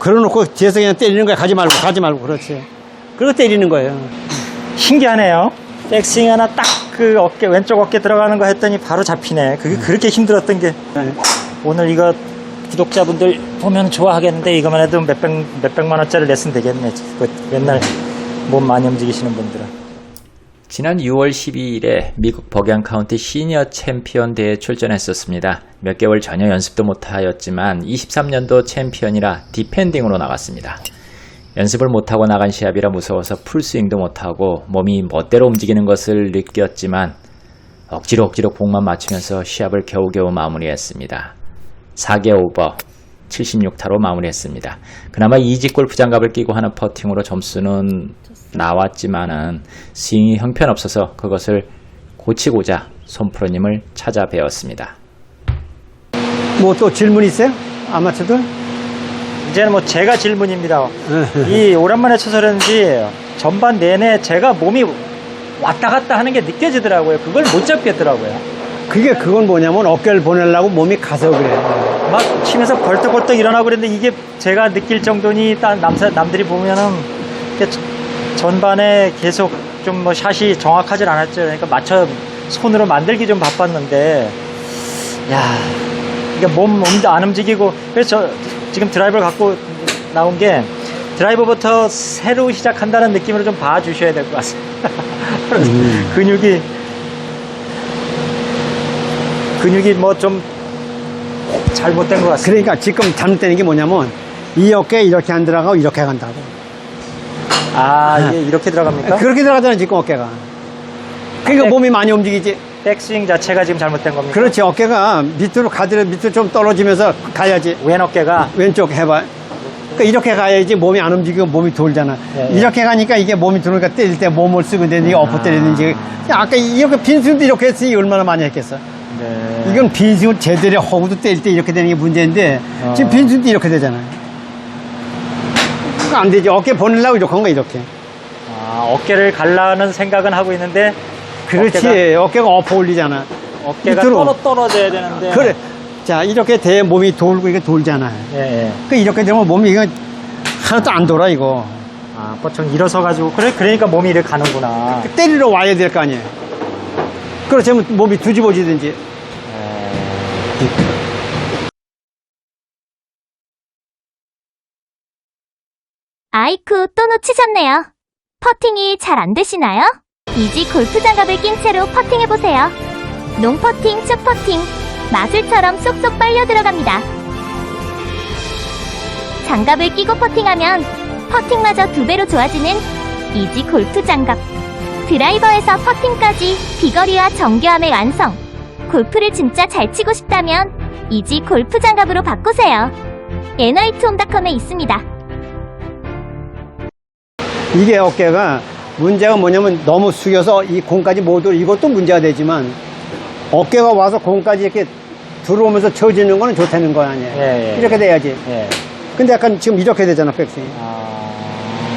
걸어놓고 뒤에서 그냥 때리는 거야. 가지 말고, 가지 말고. 그렇지. 그리고 때리는 거예요. 신기하네요. 백스윙 하나 딱 그 어깨 왼쪽 어깨 들어가는 거 했더니 바로 잡히네. 그게 그렇게 힘들었던 게 네. 오늘 이거 구독자분들 보면 좋아하겠는데 이거만 해도 몇백 몇백만 원짜리 레슨 되겠네. 그 맨날 몸 많이 움직이시는 분들은. 지난 6월 12일에 미국 버경 카운티 시니어 챔피언 대회에 출전했었습니다. 몇 개월 전혀 연습도 못하였지만 23년도 챔피언이라 디펜딩으로 나갔습니다. 연습을 못하고 나간 시합이라 무서워서 풀스윙도 못하고 몸이 멋대로 움직이는 것을 느꼈지만 억지로 억지로 공만 맞추면서 시합을 겨우겨우 마무리했습니다. 4개 오버 76타로 마무리했습니다. 그나마 이지 골프 장갑을 끼고 하는 퍼팅으로 점수는 나왔지만은 스윙이 형편없어서 그것을 고치고자 손프로님을 찾아뵈었습니다. 뭐 또 질문 있어요? 아마추어들? 이제는 뭐 제가 질문입니다. 네. 이 오랜만에 쳐서 그런지 전반 내내 제가 몸이 왔다 갔다 하는 게 느껴지더라고요. 그걸 못 잡겠더라고요. 그게 그건 뭐냐면 어깨를 보내려고 몸이 가서 그래. 막 치면서 벌떡벌떡 일어나고 그랬는데 이게 제가 느낄 정도니 딴 남, 남들이 보면은 전반에 계속 좀 뭐 샷이 정확하질 않았죠. 그러니까 맞춰 손으로 만들기 좀 바빴는데 야 이게 몸안 움직이고 그래서 저 지금 드라이버를 갖고 나온 게 드라이버부터 새로 시작한다는 느낌으로 좀 봐주셔야 될 것 같습니다. 근육이 근육이 뭐 좀 잘못된 것 같습니다. 그러니까 지금 잘못되는 게 뭐냐면 이 어깨 이렇게 안 들어가고 이렇게 간다고. 아, 이게 이렇게 들어갑니까? 그렇게 들어가잖아, 지금 어깨가. 그러니까 네. 몸이 많이 움직이지. 백스윙 자체가 지금 잘못된 겁니까? 그렇지, 어깨가 밑으로 가더라도 밑으로 좀 떨어지면서 가야지. 왼 어깨가 왼쪽 해봐. 그러니까 이렇게 가야지 몸이 안 움직이고 몸이 돌잖아. 예, 예. 이렇게 가니까 이게 몸이 들어오니까 때릴 때 몸을 쓰고 되는지 엎어 때리는지. 아까 이렇게 빈스윙도 이렇게 했으니 얼마나 많이 했겠어. 네. 이건 빈스윙을 제대로 하고도 때릴 때 이렇게 되는 게 문제인데 어. 지금 빈스윙도 이렇게 되잖아요. 그거 안 되지. 어깨 보내려고 이렇게 한 거야, 이렇게. 아, 어깨를 갈라는 생각은 하고 있는데 그렇지. 어깨가, 엎어 올리잖아. 어깨가. 떨어, 떨어져야 되는데 그래. 자, 이렇게 돼 몸이 돌고 이게 돌잖아. 예, 예. 그 이렇게 되면 몸이 이거 하나도 안 돌아, 이거. 아, 보통 일어서 가지고 그래 그러니까 몸이 이렇게 가는구나. 때리러 와야 될 거 아니에요. 그렇다면 몸이 뒤집어지든지. 예. 아이쿠 또 놓치셨네요. 퍼팅이 잘 안 되시나요? 이지 골프 장갑을 낀 채로 퍼팅해보세요. 농퍼팅, 쑥퍼팅, 마술처럼 쏙쏙 빨려 들어갑니다. 장갑을 끼고 퍼팅하면 퍼팅마저 두 배로 좋아지는 이지 골프 장갑. 드라이버에서 퍼팅까지 비거리와 정교함의 완성. 골프를 진짜 잘 치고 싶다면 이지 골프 장갑으로 바꾸세요. n이트홈닷컴에 있습니다. 이게 어깨가 문제가 뭐냐면 너무 숙여서 이 공까지 못 올, 이것도 문제가 되지만 어깨가 와서 공까지 이렇게 들어오면서 쳐지는 거는 좋다는 거 아니에요. 예, 예. 이렇게 돼야지. 예. 근데 약간 지금 이렇게 되잖아, 백스윙. 아,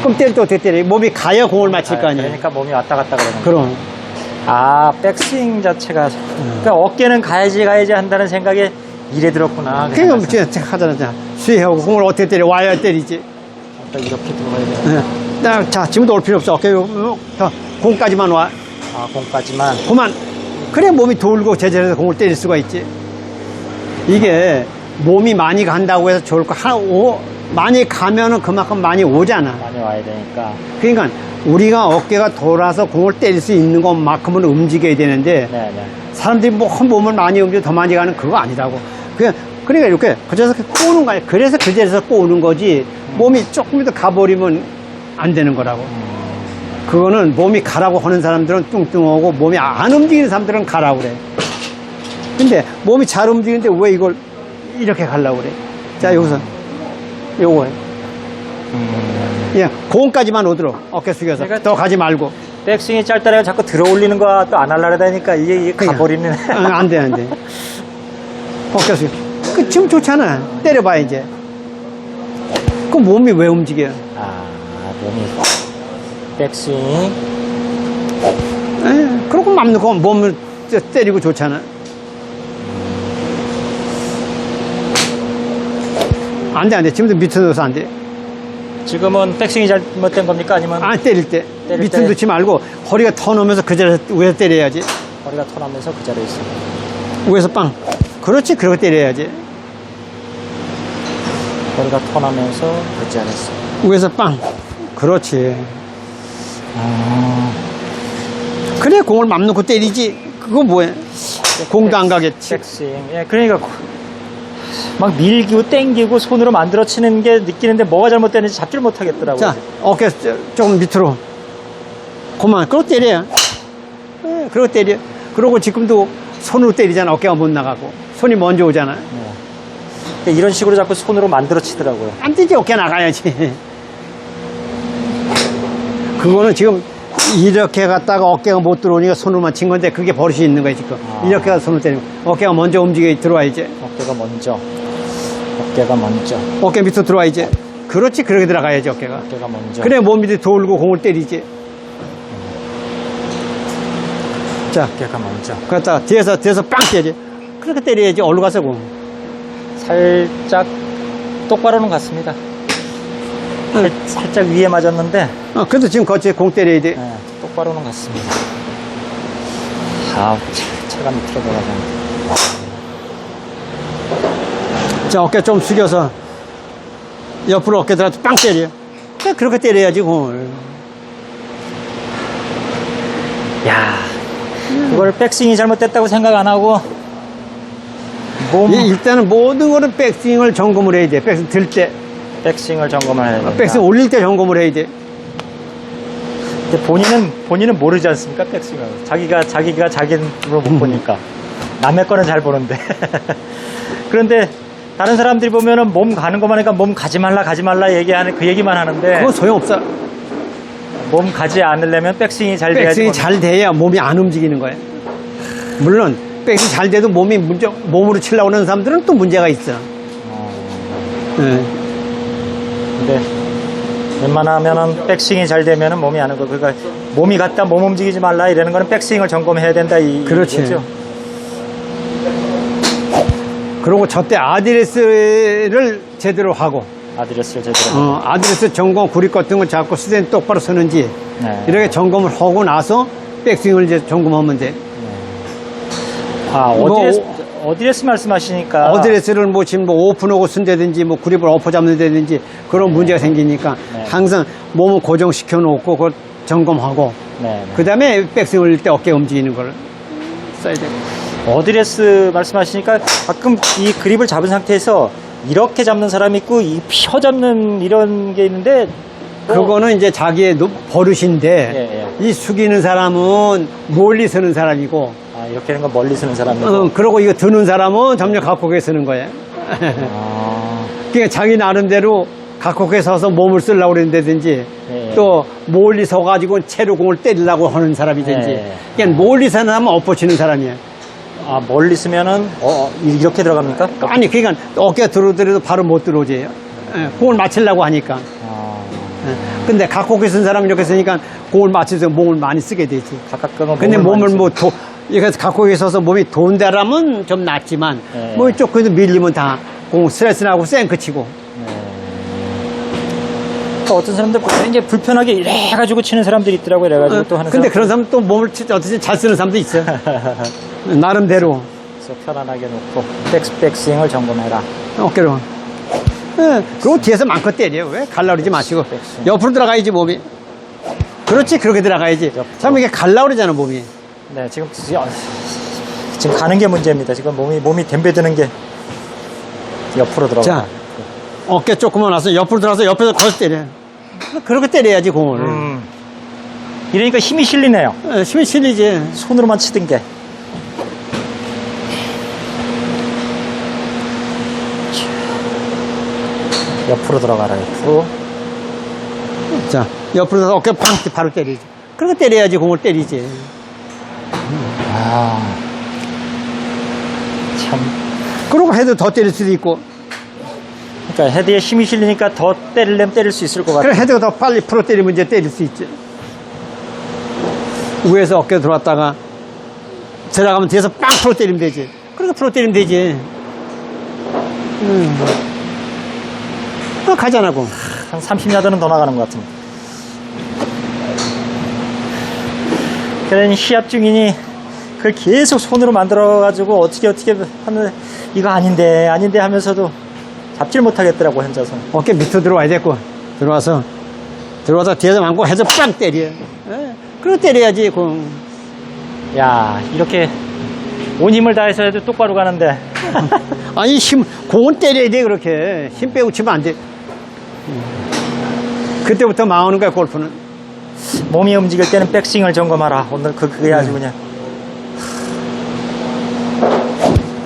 그럼 때릴 때 어떻게 때려? 몸이 가야 공을 맞힐 거 아니에요. 그러니까 몸이 왔다 갔다 그러는 거. 그럼. 아, 백스윙 자체가 그러니까 어깨는 가야지 가야지 한다는 생각에 이래 들었구나. 그러니까 뭐 진짜 하잖아. 자, 수위하고 공을 어떻게 때려? 와야 때리지. 아까 이렇게 들어가야 돼. 예. 자, 자, 지금도 올 필요 없어. 어깨로, 어, 자, 공까지만 와. 아, 공까지만. 그만. 그래 몸이 돌고 제자리에서 공을 때릴 수가 있지. 이게 몸이 많이 간다고 해서 좋을 거 하나 오 많이 가면은 그만큼 많이 오잖아. 많이 와야 되니까. 그러니까 우리가 어깨가 돌아서 공을 때릴 수 있는 것만큼은 움직여야 되는데 네, 네. 사람들이 뭐 몸을 많이 움직여 더 많이 가는 그거 아니라고. 그냥 그러니까 이렇게 그래서 꼬는 거야. 그래서 그 자리에서 꼬는 거지. 몸이 조금 더 가버리면 안 되는 거라고. 그거는 몸이 가라고 하는 사람들은 뚱뚱하고 몸이 안 움직이는 사람들은 가라고 그래. 근데 몸이 잘 움직이는데 왜 이걸 이렇게 가려고 그래? 자, 여기서 요거 해. 그냥 공까지만 오도록 어깨 숙여서 내가 더 가지 말고. 백스윙이 짧다라고 자꾸 들어 올리는 거 또 안 하려다 니까 이게, 이게 그냥. 가버리는. 응, 안 돼, 안 돼. 어깨 숙여. 그 지금 좋잖아. 때려봐, 이제. 그 몸이 왜 움직여? 아, 몸이. 백스윙. 에, 그러고 맘 놓고 몸을 때리고 좋잖아. 안 돼, 안 돼. 지금도 밑으로 넣어서 안 돼. 지금은 백스윙이 잘못된 겁니까? 아니면 안 때릴 때. 때릴 밑으로 때. 넣지 말고 허리가 터 놓으면서 그 자리에서 위에서 때려야지. 허리가 털나면서 그 자리에 있어. 위에서 빵. 그렇지, 그렇게 때려야지. 허리가 털나면서 그 자리에 있어. 위에서 빵. 그렇지. 아, 그래, 공을 맘 놓고 때리지. 그거 뭐야? 공도 안 가겠지. 백스윙. 예, 그러니까 고- 막 밀기고 땡기고 손으로 만들어 치는 게 느끼는데 뭐가 잘못되는지 잡지를 못하겠더라고요. 자, 어깨 저- 조금 밑으로. 그만, 그러고 때려. 예, 그러고 때려. 그러고 지금도 손으로 때리잖아. 어깨가 못 나가고. 손이 먼저 오잖아. 근데 이런 식으로 자꾸 손으로 만들어 치더라고요. 안 되지, 어깨 나가야지. 그거는 지금 이렇게 갔다가 어깨가 못 들어오니까 손으로만 친 건데 그게 버릇이 있는 거야, 지금. 아. 이렇게 가서 손을 때리고. 어깨가 먼저 움직여 들어와야지. 어깨가 먼저. 어깨가 먼저. 어깨 밑으로 들어와야지. 그렇지, 그렇게 들어가야지, 어깨가. 어깨가 먼저. 그래, 몸 밑에 돌고 공을 때리지. 자, 어깨가 먼저. 그렇다가 뒤에서 뒤에서 빵 때려. 그렇게 때려야지 얼로 가서 공. 살짝 똑바로는 갔습니다. 살, 살짝 위에 맞았는데 어, 그래도 지금 거치에 공 때려야 돼. 예, 똑바로는 갔습니다. 아, 차, 차가 밑으로 돌아가네. 자 어깨 좀 숙여서 옆으로 어깨 들어가서 빵 때려. 그래, 그렇게 때려야지 공을. 야, 그걸 백스윙이 잘못됐다고 생각 안 하고 몸 이- 일단은 모든 거는 백스윙을 점검을 해야 돼. 백스윙 들 때, 백스윙을 점검을 해야 된다. 백스윙 올릴 때 점검을 해야 돼. 근데 본인은 본인은 모르지 않습니까 백스윙을 자기가 자기가 자기로 못 보니까 남의 거는 잘 보는데 그런데 다른 사람들이 보면은 몸 가는 것만 하니까 몸 가지 말라 가지 말라 얘기하는 그 얘기만 하는데 그건 소용없어. 몸 가지 않으려면 백스윙이 잘 돼야지 백스윙이 뭐- 잘 돼야 몸이 안 움직이는 거야. 물론 백스윙 잘 돼도 몸이 문제, 몸으로 치려고 하는 사람들은 또 문제가 있어. 예. 근데 웬만하면은 백스윙이 잘 되면은 몸이 안 오고 그러니까 몸이 갔다 몸 움직이지 말라 이러는 거는 백스윙을 점검해야 된다 이 그렇지. 얘기죠. 그리고 저때 아드레스를 제대로 하고 아드레스를 제대로 어, 아드레스 점검 구립 같은 거 잡고 수된 똑바로 서는지 네. 이렇게 점검을 하고 나서 백스윙을 이제 점검하면 돼. 아 뭐, 어드레스 어드레스 말씀하시니까 어드레스를 뭐 지금 뭐 오픈하고 쓴다든지 뭐 구립을 엎어 잡는다든지 그런 문제가 생기니까 네. 항상 몸을 고정시켜 놓고 그걸 점검하고 네, 네. 그 다음에 백스윙 올릴 때 어깨 움직이는 걸 써야 돼. 어드레스 말씀하시니까 가끔 이 그립을 잡은 상태에서 이렇게 잡는 사람이 있고 이 펴 잡는 이런 게 있는데 또 그거는 이제 자기의 노- 버릇인데 예, 이 숙이는 사람은 멀리 서는 사람이고 아, 이렇게 하는 건 멀리 서는 사람이고 어, 그러고 이거 드는 사람은 점점 각국에 서는 거야. 아, 그러니까 자기 나름대로 각국에 서서 몸을 쓰려고 그랬다든지 예. 또 멀리 서가지고 채로 공을 때리려고 하는 사람이든지 예. 그냥 멀리 서는 사람은 엎어치는 사람이야. 아 멀리 쓰면은 어, 어, 이렇게 들어갑니까? 아니 그러니까 어깨가 들어오더라도 바로 못 들어오지. 예, 공을 맞추려고 하니까. 아, 예. 근데 각국에 쓴 사람이 이렇게 쓰니까 공을 맞춰서 몸을 많이 쓰게 되지. 각각은 근데 몸을 뭐 도, 이거 갖고 있어서 몸이 돈다라면 좀 낫지만 네. 뭐 이쪽 그래도 밀리면 다 공 스트레스 나고 쌩크 치고 또 어떤 사람들 보면 이제 불편하게 이래 가지고 치는 사람들이 있더라고요. 이래 가지고 또 하는 어, 근데 사람 그런 사람 또 몸을 치- 어떻게 잘 쓰는 사람도 있어 나름대로 그래서 편안하게 놓고 백, 백스윙을 점검해라. 어깨로 예, 그리고 뒤에서 마음껏 때려 왜 갈라오르지 마시고 백스윙. 옆으로 들어가야지 몸이 그렇지 그렇게 들어가야지 옆으로. 참 이게 갈라오르잖아 몸이 네, 지금 아, 지금 가는 게 문제입니다. 지금 몸이 몸이 댐벼드는 게 옆으로 들어가. 자 어깨 조금만 와서 옆으로 들어가서 옆에서 거기서 때려 그렇게 때려야지 공을 음. 이러니까 힘이 실리네요. 예, 힘이 실리지 손으로만 치던 게. 옆으로 들어가라 옆으로. 자, 옆으로 나서 어깨 팡 바로 때리지. 그렇게 때려야지 공을 때리지. 아, 참. 그러고 해도 더 때릴 수도 있고. 그러니까 헤드에 힘이 실리니까 더 때리려면 때릴 수 있을 것 그래 같아요. 헤드가 더 빨리 풀어 때리면 이제 때릴 수 있지. 위에서 어깨 들어왔다가 들어가면 뒤에서 빵 풀어 때리면 되지. 그렇게 풀어 때리면 되지. 음. 그거 가잖아, 그. 한 30야드는 더 나가는 것 같은데. 그러니 시합 중이니 그걸 계속 손으로 만들어가지고 어떻게 어떻게 하면 이거 아닌데 아닌데 하면서도 잡질 못하겠더라고 혼자서. 어깨 밑으로 들어와야 됐고. 들어와서, 들어와서 뒤에서 망고 해서 빵 때려. 예. 그리고 때려야지, 그. 야 이렇게 온 힘을 다해서 해도 똑바로 가는데 아니, 힘, 공은 때려야 돼, 그렇게. 힘 빼고 치면 안 돼. 그때부터 망하는 거야, 골프는. 몸이 움직일 때는 백스윙을 점검하라. 오늘 그 그게 아주 그냥.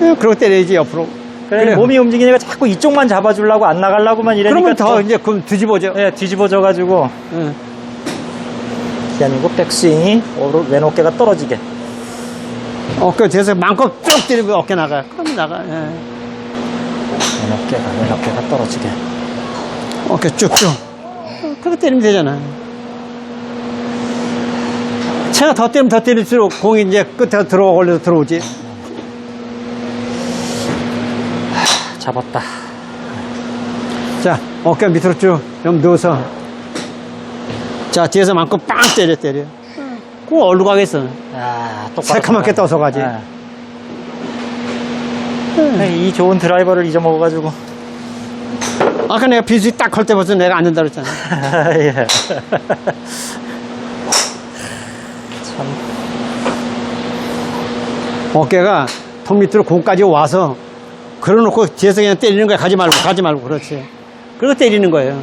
예, 그러고 때려야지, 옆으로. 그래. 몸이 움직이니까 자꾸 이쪽만 잡아주려고 안 나가려고만 이러니까 그러면 더 또- 이제 그럼 뒤집어져. 예, 뒤집어져가지고 예. 그게 아니고 백스윙이 오른 왼 어깨가 떨어지게. 어깨 뒤에서 마음껏 쭉 때리고 어깨 나가. 그러면 나가. 예. 왼 어깨가 왼 어깨가 떨어지게. 어깨 쭉쭉. 어, 그렇게 때리면 되잖아. 채가 더 때리면 더 때릴수록 공이 이제 끝에 들어가 걸려서 들어오지. 잡았다. 자, 어깨 밑으로 쭉좀 넣어서. 자, 뒤에서 마음껏 빵 때려, 때려. 그거 어디로 가겠어. 야, 똑바로. 새카맣게. 떠서 가지. 예. 이 좋은 드라이버를 잊어먹어가지고. 아까 내가 비수기 딱걸때 벌써 내가 안 된다 그랬잖아. 예. 참. 어깨가 턱 밑으로 공까지 와서 걸어놓고 뒤에서 그냥 때리는 거야. 가지 말고, 가지 말고. 그렇지. 그리고 때리는 거예요.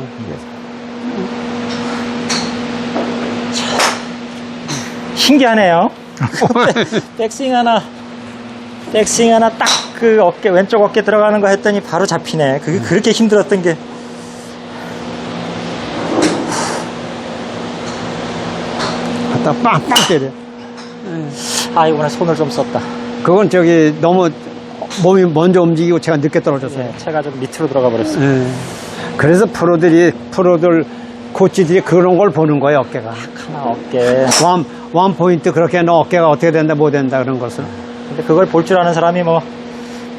신기하네요. 백스윙 하나, 백스윙 하나 딱 그 어깨, 왼쪽 어깨 들어가는 거 했더니 바로 잡히네. 그게 그렇게 힘들었던 게. 갖다 빵빵 때려. 아, 이번에 손을 좀 썼다. 그건 저기 너무 몸이 먼저 움직이고 제가 늦게 떨어졌어요. 예, 채가 좀 밑으로 들어가 버렸어. 예. 그래서 프로들이, 프로들, 코치들이 그런 걸 보는 거예요, 어깨가. 하나 어깨. 원, 원 포인트 그렇게 너 어깨가 어떻게 된다, 못 된다, 그런 것을. 근데 그걸 볼 줄 아는 사람이 뭐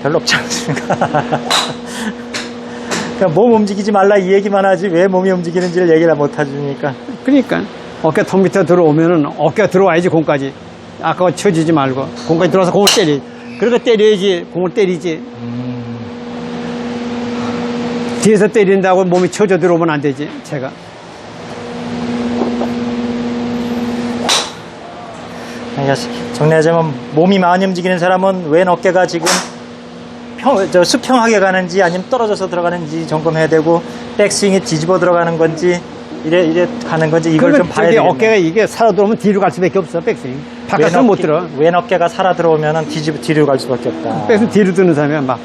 별로 없지 않습니까? 그냥 몸 움직이지 말라 이 얘기만 하지 왜 몸이 움직이는지를 얘기를 못 해주니까. 그러니까 어깨 턱 밑에 들어오면은 어깨가 들어와야지 공까지. 아까 쳐지지 말고 공까지 들어와서 공을 때리. 그렇게 때려야지 공을 때리지. 뒤에서 때린다고 몸이 쳐져 들어오면 안 되지. 제가. 그러니까 정리하자면 몸이 많이 움직이는 사람은 왼 어깨가 지금 평, 저 수평하게 가는지 아니면 떨어져서 들어가는지 점검해야 되고 백스윙이 뒤집어 들어가는 건지 이래 이래 가는 건지 이걸 좀 봐야 되겠네. 어깨가 이게 살아 들어오면 뒤로 갈 수밖에 없어. 백스윙. 왼 바깥으로 못 어깨- 들어. 왼 어깨가 살아 들어오면은 뒤집 뒤로 갈 수밖에 없다. 백스윙 뒤로 드는 사람이 막.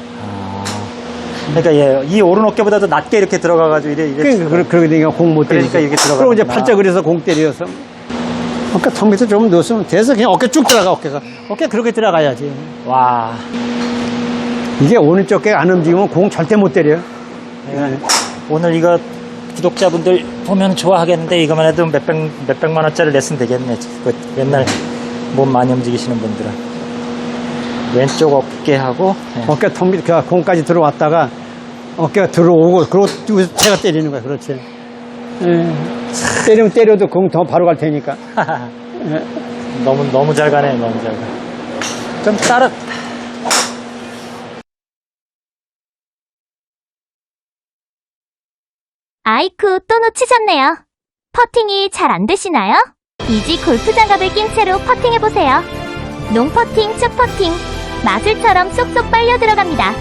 그러니까 예, 이 오른 어깨보다도 낮게 이렇게 들어가가지고 이래 이래. 그러니까 그러- 그러게 되니까 공 못 때리지. 그러니까 이게 들어가는구나. 그리고 이제 팔자 그려서 공 때려서. 어깨 턱 밑에 좀 넣었으면 돼서 그냥 어깨 쭉 들어가 어깨가. 어깨 그렇게 들어가야지. 와. 이게 오른쪽 어깨가 안 움직이면 공 절대 못 때려요. 내가 오늘 이거 구독자분들 보면 좋아하겠는데 이거만 해도 몇백 몇백만 원짜리 레슨 되겠네. 그 맨날 몸 많이 움직이시는 분들은 왼쪽 어깨하고 예. 어깨 턱 밑에 그 공까지 들어왔다가 어깨가 들어오고 그리고 제가 때리는 거야. 그렇지. 예. 때리면 때려도 공 더 바로 갈 테니까. 예. 너무 너무 잘 가네 너무 잘 가. 좀 따라 아이쿠 또 놓치셨네요. 퍼팅이 잘 안 되시나요? 이지 골프 장갑을 낀 채로 퍼팅해보세요. 농퍼팅, 축퍼팅, 마술처럼 쏙쏙 빨려 들어갑니다.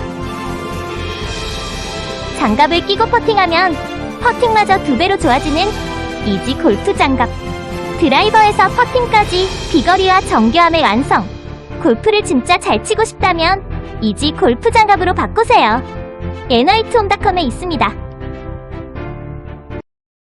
장갑을 끼고 퍼팅하면 퍼팅마저 두 배로 좋아지는 이지 골프 장갑. 드라이버에서 퍼팅까지 비거리와 정교함의 완성. 골프를 진짜 잘 치고 싶다면 이지 골프 장갑으로 바꾸세요. night홈닷컴에 있습니다.